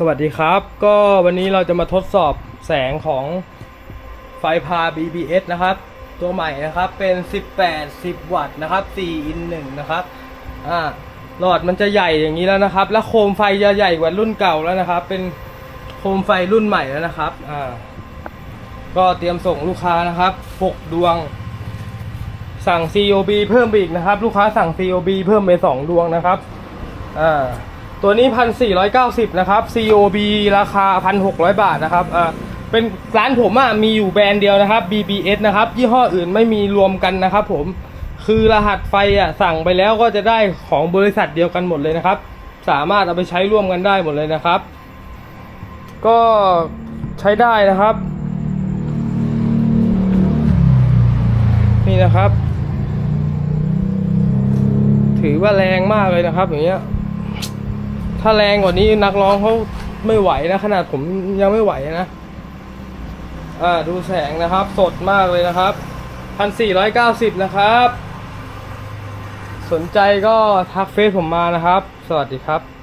สวัสดีครับ ก็วันนี้เราจะมาทดสอบแสงของไฟพา BBS นะครับ ตัวใหม่นะครับเป็น 18 10 วัตต์นะครับ 4 อิน1นะครับอ่าหลอดมันจะใหญ่อย่างนี้แล้วนะครับ แล้วโคมไฟจะใหญ่กว่ารุ่นเก่าแล้วนะครับ เป็นโคมไฟรุ่นใหม่แล้วนะครับอ่าก็เตรียมส่งลูกค้านะครับ 6 ดวง สั่ง COB เพิ่มไปอีกนะครับ ลูกค้าสั่ง COB เพิ่มไป 2 ดวงนะครับอ่า ตัวนี้พันสี่ร้อยเก้าสิบนะครับ COB ราคาพันหกร้อยบาทนะครับอ่าเป็นร้านผมอะมีอยู่แบรนด์เดียวนะครับ BBS นะครับยี่ห้ออื่นไม่มีรวมกันนะครับผมคือรหัสไฟอะสั่งไปแล้วก็จะได้ของบริษัทเดียวกันหมดเลยนะครับ สามารถเอาไปใช้ร่วมกันได้หมดเลยนะครับ ก็ใช้ได้นะครับ นี่นะครับ ถือว่าแรงมากเลยนะครับอย่างเงี้ย ถ้าแรงกว่านี้นักร้องเขาไม่ไหวนะขนาดผมยังไม่ไหวนะ อ่าดูแสงนะครับ สดมากเลยนะครับพันสี่ร้อยเก้าสิบนะครับ สนใจก็ทักเฟซผมมานะครับ สวัสดีครับ